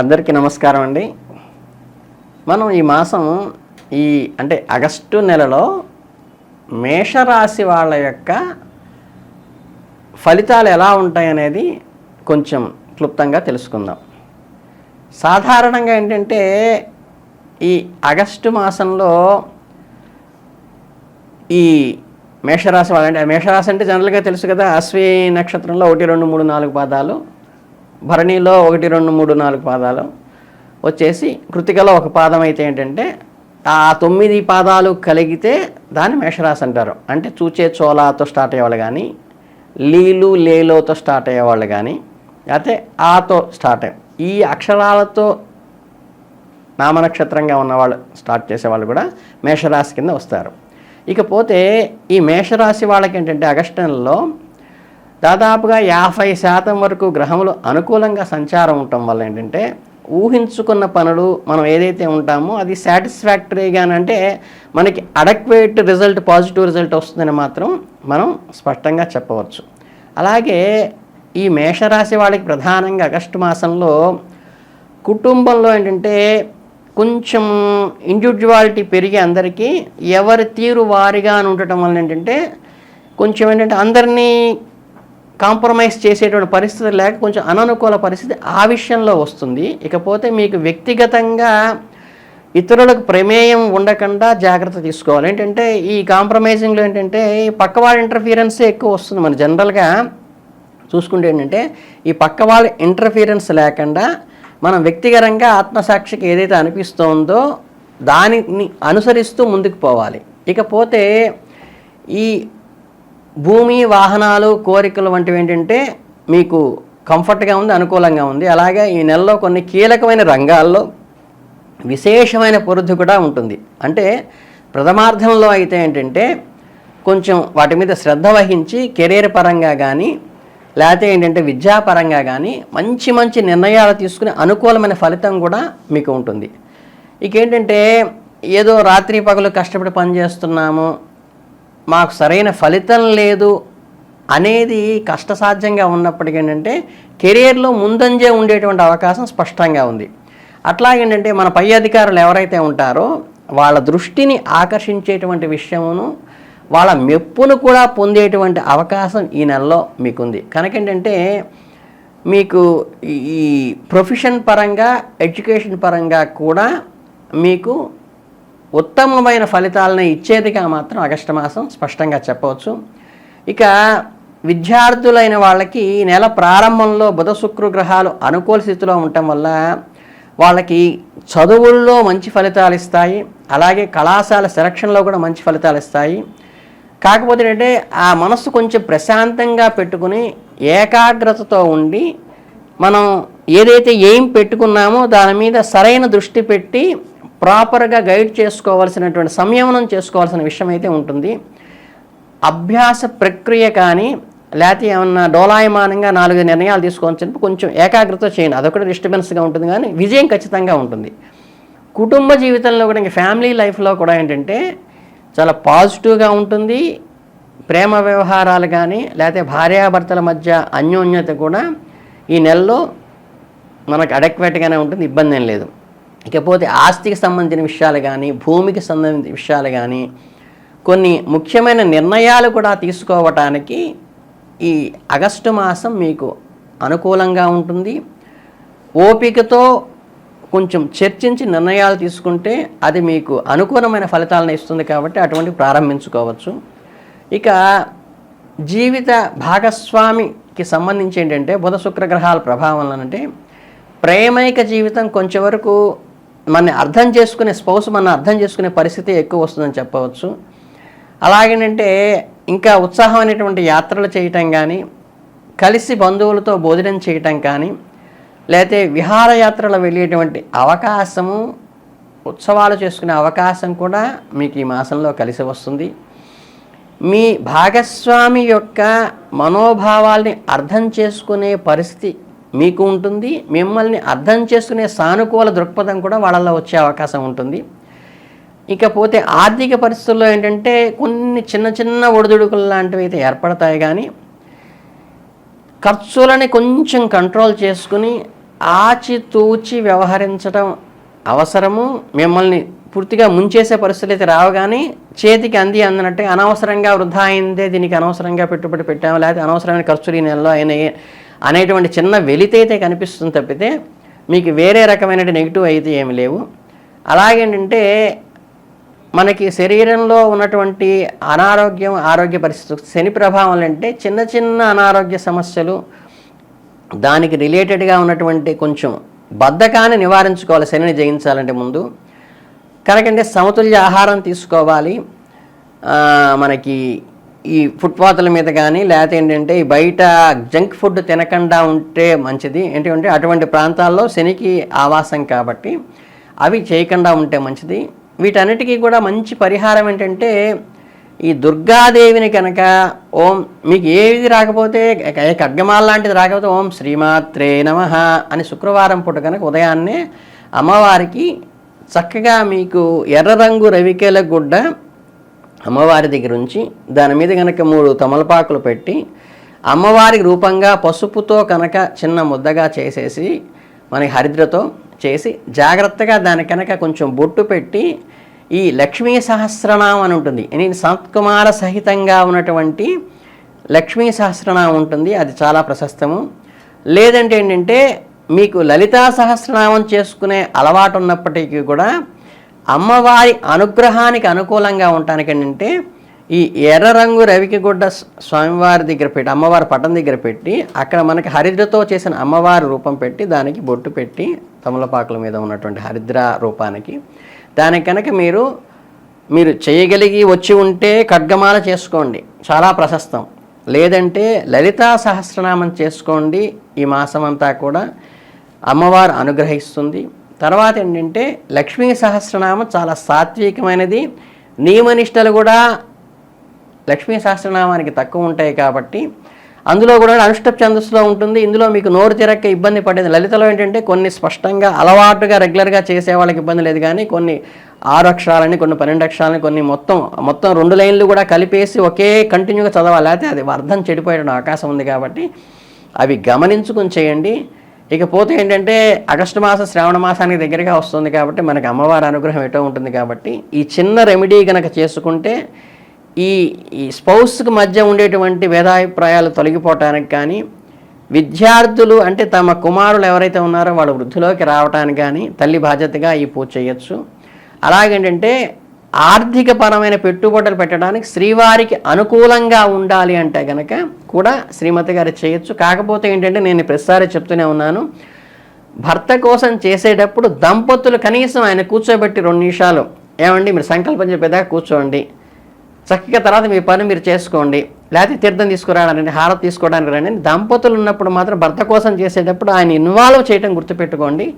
అందరికీ నమస్కారం అండి. మనం ఈ మాసం ఈ అంటే ఆగస్టు నెలలో మేషరాశి వాళ్ళ యొక్క ఫలితాలు ఎలా ఉంటాయి అనేది కొంచెం క్లుప్తంగా తెలుసుకుందాం. సాధారణంగా ఏంటంటే ఈ ఆగస్టు మాసంలో ఈ మేషరాశి వాళ్ళంటే మేషరాశి అంటే జనరల్గా తెలుసు కదా అశ్వి నక్షత్రంలో ఒకటి రెండు మూడు నాలుగు పాదాలు. భరణిలో ఒకటి రెండు మూడు నాలుగు పాదాలు వచ్చేసి కృతికలో ఒక పాదం అయితే ఏంటంటే ఆ తొమ్మిది పాదాలు కలిగితే దాన్ని మేషరాశి అంటారు. అంటే చూచే చోలాతో స్టార్ట్ అయ్యేవాళ్ళు కానీ లీలు లేలోతో స్టార్ట్ అయ్యేవాళ్ళు కానీ లేకపోతే ఆతో స్టార్ట్ అయ్యే ఈ అక్షరాలతో నామనక్షత్రంగా ఉన్నవాళ్ళు స్టార్ట్ చేసేవాళ్ళు కూడా మేషరాశి కింద వస్తారు. ఇకపోతే ఈ మేషరాశి వాళ్ళకి ఏంటంటే అగస్టంలో నెలలో దాదాపుగా యాభై శాతం వరకు గ్రహములు అనుకూలంగా సంచారం ఉండటం వల్ల ఏంటంటే ఊహించుకున్న పనులు మనం ఏదైతే ఉంటామో అది సాటిస్ఫాక్టరీగానంటే మనకి అడక్వేట్ రిజల్ట్ పాజిటివ్ రిజల్ట్ వస్తుందని మాత్రం మనం స్పష్టంగా చెప్పవచ్చు. అలాగే ఈ మేషరాశి వాళ్ళకి ప్రధానంగా ఆగస్టు మాసంలో కుటుంబంలో ఏంటంటే కొంచెం ఇండివిజువాలిటీ పెరిగి అందరికీ ఎవరి తీరు వారిగా అని ఉండటం వల్ల ఏంటంటే కొంచెం ఏంటంటే అందరినీ కాంప్రమైజ్ చేసేటువంటి పరిస్థితి లేక కొంచెం అననుకూల పరిస్థితి ఆ విషయంలో వస్తుంది. ఇకపోతే మీకు వ్యక్తిగతంగా ఇతరులకు ప్రమేయం ఉండకుండా జాగ్రత్త తీసుకోవాలి. ఏంటంటే ఈ కాంప్రమైజింగ్లో ఏంటంటే ఈ పక్కవాడి ఇంటర్ఫీరెన్సే ఎక్కువ వస్తుంది. మన జనరల్గా చూసుకుంటే ఏంటంటే ఈ పక్క వాళ్ళ ఇంటర్ఫీరెన్స్ లేకుండా మనం వ్యక్తిగతంగా ఆత్మసాక్షికి ఏదైతే అనిపిస్తోందో దానిని అనుసరిస్తూ ముందుకు పోవాలి. ఇకపోతే ఈ భూమి వాహనాలు కోరికలు వంటివి ఏంటంటే మీకు కంఫర్ట్గా ఉంది అనుకూలంగా ఉంది. అలాగే ఈ నెలలో కొన్ని కీలకమైన రంగాల్లో విశేషమైన పొరుద్దు కూడా ఉంటుంది. అంటే ప్రథమార్థంలో అయితే ఏంటంటే కొంచెం వాటి మీద శ్రద్ధ వహించి కెరీర్ పరంగా కానీ లేకపోతే ఏంటంటే విద్యాపరంగా కానీ మంచి మంచి నిర్ణయాలు తీసుకుని అనుకూలమైన ఫలితం కూడా మీకు ఉంటుంది. ఇక ఏంటంటే ఏదో రాత్రి పగలు కష్టపడి పనిచేస్తున్నాము మాకు సరైన ఫలితం లేదు అనేది కష్టసాధ్యంగా ఉన్నప్పటికీ ఏంటంటే కెరియర్లో ముందంజే ఉండేటువంటి అవకాశం స్పష్టంగా ఉంది. అట్లాగేంటంటే మన పై అధికారులు ఎవరైతే ఉంటారో వాళ్ళ దృష్టిని ఆకర్షించేటువంటి విషయమును వాళ్ళ మెప్పును కూడా పొందేటువంటి అవకాశం ఈ నెలలో మీకుంది. కనుక ఏంటంటే మీకు ఈ ప్రొఫెషన్ పరంగా ఎడ్యుకేషన్ పరంగా కూడా మీకు ఉత్తమమైన ఫలితాలను ఇచ్చేదిగా మాత్రం ఆగస్టు మాసం స్పష్టంగా చెప్పవచ్చు. ఇక విద్యార్థులైన వాళ్ళకి ఈ నెల ప్రారంభంలో బుధ శుక్రగ్రహాలు అనుకూల స్థితిలో ఉండటం వల్ల వాళ్ళకి చదువుల్లో మంచి ఫలితాలు ఇస్తాయి. అలాగే కళాశాల సెలక్షన్లో కూడా మంచి ఫలితాలు ఇస్తాయి. కాకపోతే ఏంటంటే ఆ మనస్సు కొంచెం ప్రశాంతంగా పెట్టుకుని ఏకాగ్రతతో ఉండి మనం ఏదైతే ఏం పెట్టుకున్నామో దాని మీద సరైన దృష్టి పెట్టి ప్రాపర్గా గైడ్ చేసుకోవాల్సినటువంటి సంయమనం చేసుకోవాల్సిన విషయం అయితే ఉంటుంది. అభ్యాస ప్రక్రియ కానీ లేకపోతే ఏమన్నా డోలాయమానంగా నాలుగు నిర్ణయాలు తీసుకోవాల్సి కొంచెం ఏకాగ్రత చేయండి. అదొకటి డిస్టర్బెన్స్గా ఉంటుంది కానీ విజయం ఖచ్చితంగా ఉంటుంది. కుటుంబ జీవితంలో కూడా ఇంకా ఫ్యామిలీ లైఫ్లో కూడా ఏంటంటే చాలా పాజిటివ్గా ఉంటుంది. ప్రేమ వ్యవహారాలు కానీ లేకపోతే భార్యాభర్తల మధ్య అన్యోన్యత కూడా ఈ నెలలో మనకు అడెక్వేట్గానే ఉంటుంది. ఇబ్బంది ఏం లేదు. ఇకపోతే ఆస్తికి సంబంధించిన విషయాలు కానీ భూమికి సంబంధించిన విషయాలు కానీ కొన్ని ముఖ్యమైన నిర్ణయాలు కూడా తీసుకోవటానికి ఈ ఆగస్టు మాసం మీకు అనుకూలంగా ఉంటుంది. ఓపికతో కొంచెం చర్చించి నిర్ణయాలు తీసుకుంటే అది మీకు అనుకూలమైన ఫలితాలను ఇస్తుంది కాబట్టి అటువంటి ప్రారంభించుకోవచ్చు. ఇక జీవిత భాగస్వామికి సంబంధించి ఏంటంటే బుధ శుక్ర గ్రహాల ప్రభావం అంటే ప్రేమైక జీవితం కొంచెం వరకు మన అర్థం చేసుకునే స్పౌస్ మన అర్థం చేసుకునే పరిస్థితి ఎక్కువ వస్తుందని చెప్పవచ్చు. అలాగేనంటే ఇంకా ఉత్సాహమైనటువంటి యాత్రలు చేయటం కానీ కలిసి బంధువులతో భోజనం చేయటం కానీ లేకపోతే విహారయాత్రలు వెళ్ళేటువంటి అవకాశము ఉత్సవాలు చేసుకునే అవకాశం కూడా మీకు ఈ మాసంలో కలిసి వస్తుంది. మీ భాగస్వామి యొక్క మనోభావాల్ని అర్థం చేసుకునే పరిస్థితి మీకు ఉంటుంది. మిమ్మల్ని అర్థం చేసుకునే సానుకూల దృక్పథం కూడా వాళ్ళలో వచ్చే అవకాశం ఉంటుంది. ఇకపోతే ఆర్థిక పరిస్థితుల్లో ఏంటంటే కొన్ని చిన్న చిన్న ఒడిదుడుకులు లాంటివి అయితే ఏర్పడతాయి కానీ ఖర్చులని కొంచెం కంట్రోల్ చేసుకుని ఆచితూచి వ్యవహరించడం అవసరము. మిమ్మల్ని పూర్తిగా ముంచేసే పరిస్థితులు అయితే రావు కానీ చేతికి అంది అందనట్టే అనవసరంగా వృధా అయిందే దీనికి అనవసరంగా పెట్టుబడి పెట్టాము లేకపోతే అనవసరమైన ఖర్చులు ఈ నెలలో అయినాయి అనేటువంటి చిన్న వెలితైతే కనిపిస్తుంది తప్పితే మీకు వేరే రకమైన నెగిటివ్ అయితే ఏమి లేవు. అలాగేంటంటే మనకి శరీరంలో ఉన్నటువంటి అనారోగ్యం ఆరోగ్య పరిస్థితి శని ప్రభావం అంటే చిన్న చిన్న అనారోగ్య సమస్యలు దానికి రిలేటెడ్గా ఉన్నటువంటి కొంచెం బద్ధకాన్ని నివారించుకోవాలి శనిని జయించాలంటే ముందు. కనుకంటే సమతుల్య ఆహారం తీసుకోవాలి. మనకి ఈ ఫుట్పాత్ల మీద కానీ లేకపోతే ఏంటంటే బయట జంక్ ఫుడ్ తినకుండా ఉంటే మంచిది. ఏంటంటే అటువంటి ప్రాంతాల్లో శనికి ఆవాసం కాబట్టి అవి చేయకుండా ఉంటే మంచిది. వీటన్నిటికీ కూడా మంచి పరిహారం ఏంటంటే ఈ దుర్గాదేవిని కనుక ఓం మీకు ఏది రాకపోతే ఏ ఖడ్గమాల లాంటిది రాకపోతే ఓం శ్రీమాత్రే నమ అని శుక్రవారం పూట కనుక ఉదయాన్నే అమ్మవారికి చక్కగా మీకు ఎర్ర రంగు రవికేల గుడ్డ అమ్మవారి దగ్గర ఉంచి దాని మీద కనుక మూడు తమలపాకులు పెట్టి అమ్మవారి రూపంగా పసుపుతో కనుక చిన్న ముద్దగా చేసేసి మన హరిద్రతో చేసి జాగ్రత్తగా దాని కనుక కొంచెం బొట్టు పెట్టి ఈ లక్ష్మీ సహస్రనామం అని ఉంటుంది. నేను సంత్కుమార సహితంగా ఉన్నటువంటి లక్ష్మీ సహస్రనామం ఉంటుంది. అది చాలా ప్రశస్తము. లేదంటే ఏంటంటే మీకు లలితా సహస్రనామం చేసుకునే అలవాటు ఉన్నప్పటికీ కూడా అమ్మవారి అనుగ్రహానికి అనుకూలంగా ఉండటానికి అంటే ఈ ఎర్ర రంగు రవికి గుడ్డ స్వామివారి దగ్గర పెట్టి అమ్మవారి పటం దగ్గర పెట్టి అక్కడ మనకి హరిద్రతో చేసిన అమ్మవారి రూపం పెట్టి దానికి బొట్టు పెట్టి తమలపాకుల మీద ఉన్నటువంటి హరిద్ర రూపానికి. దానికి కనుక మీరు మీరు చేయగలిగి వచ్చి ఉంటే ఖడ్గమాల చేసుకోండి. చాలా ప్రశస్తం. లేదంటే లలితా సహస్రనామం చేసుకోండి. ఈ మాసం అంతా కూడా అమ్మవారు అనుగ్రహిస్తుంది. తర్వాత ఏంటంటే లక్ష్మీ సహస్రనామం చాలా సాత్వికమైనది. నియమనిష్టలు కూడా లక్ష్మీ సహస్రనామానికి తక్కువ ఉంటాయి కాబట్టి అందులో కూడా అనుష్టప్ ఛందస్సులో ఉంటుంది. ఇందులో మీకు నోరు తిరక్క ఇబ్బంది పడేది. లలితలో ఏంటంటే కొన్ని స్పష్టంగా అలవాటుగా రెగ్యులర్గా చేసే వాళ్ళకి ఇబ్బంది లేదు కానీ కొన్ని ఆరు అక్షరాలని కొన్ని పన్నెండు అక్షరాలని కొన్ని మొత్తం మొత్తం రెండు లైన్లు కూడా కలిపేసి ఒకే కంటిన్యూగా చదవాలి. అయితే అది అర్థం చెడిపోయడం అవకాశం ఉంది కాబట్టి అవి గమనించుకుని చేయండి. ఇకపోతే ఏంటంటే ఆగస్టు మాసం శ్రావణ మాసానికి దగ్గరగా వస్తుంది కాబట్టి మనకి అమ్మవారి అనుగ్రహం ఎటో ఉంటుంది కాబట్టి ఈ చిన్న రెమెడీ కనుక చేసుకుంటే ఈ ఈ స్పౌస్కి మధ్య ఉండేటువంటి భేదాభిప్రాయాలు తొలగిపోవటానికి కానీ విద్యార్థులు అంటే తమ కుమారులు ఎవరైతే ఉన్నారో వాళ్ళు వృద్ధిలోకి రావటానికి కానీ తల్లి బాధ్యతగా ఈ పూజ చేయొచ్చు. అలాగేంటంటే ఆర్థిక పరమైన పెట్టుబడులు పెట్టడానికి శ్రీవారికి అనుకూలంగా ఉండాలి అంటే కనుక కూడా శ్రీమతి గారు చేయొచ్చు. కాకపోతే ఏంటంటే నేను ప్రతిసారి చెప్తూనే ఉన్నాను. భర్త కోసం చేసేటప్పుడు దంపతులు కనీసం ఆయన కూర్చోబెట్టి రెండు నిమిషాలు. ఏమండి? మీరు సంకల్పం చెప్పేదాకా కూర్చోండి. చక్కగా తర్వాత మీ పని మీరు చేసుకోండి. లేకపోతే తీర్థం తీసుకురావడానికి హారతి తీసుకోవడానికి రండి. దంపతులు ఉన్నప్పుడు మాత్రం భర్త కోసం చేసేటప్పుడు ఆయన ఇన్వాల్వ్ చేయడం గుర్తుపెట్టుకోండి.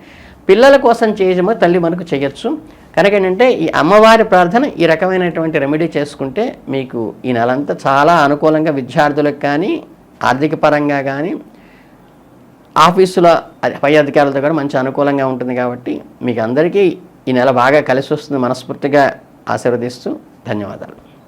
పిల్లల కోసం చేయడమో తల్లి మనకు చేయొచ్చు. కనుక ఏంటంటే ఈ అమ్మవారి ప్రార్థన ఈ రకమైనటువంటి రెమెడీ చేసుకుంటే మీకు ఈ నెలంతా చాలా అనుకూలంగా విద్యార్థులకు కానీ ఆర్థిక పరంగా కానీ ఆఫీసుల పై అధికారులతో కూడా మంచి అనుకూలంగా ఉంటుంది కాబట్టి మీకు అందరికీ ఈ నెల బాగా కలిసి వస్తుంది. మనస్ఫూర్తిగా ఆశీర్వదిస్తూ ధన్యవాదాలు.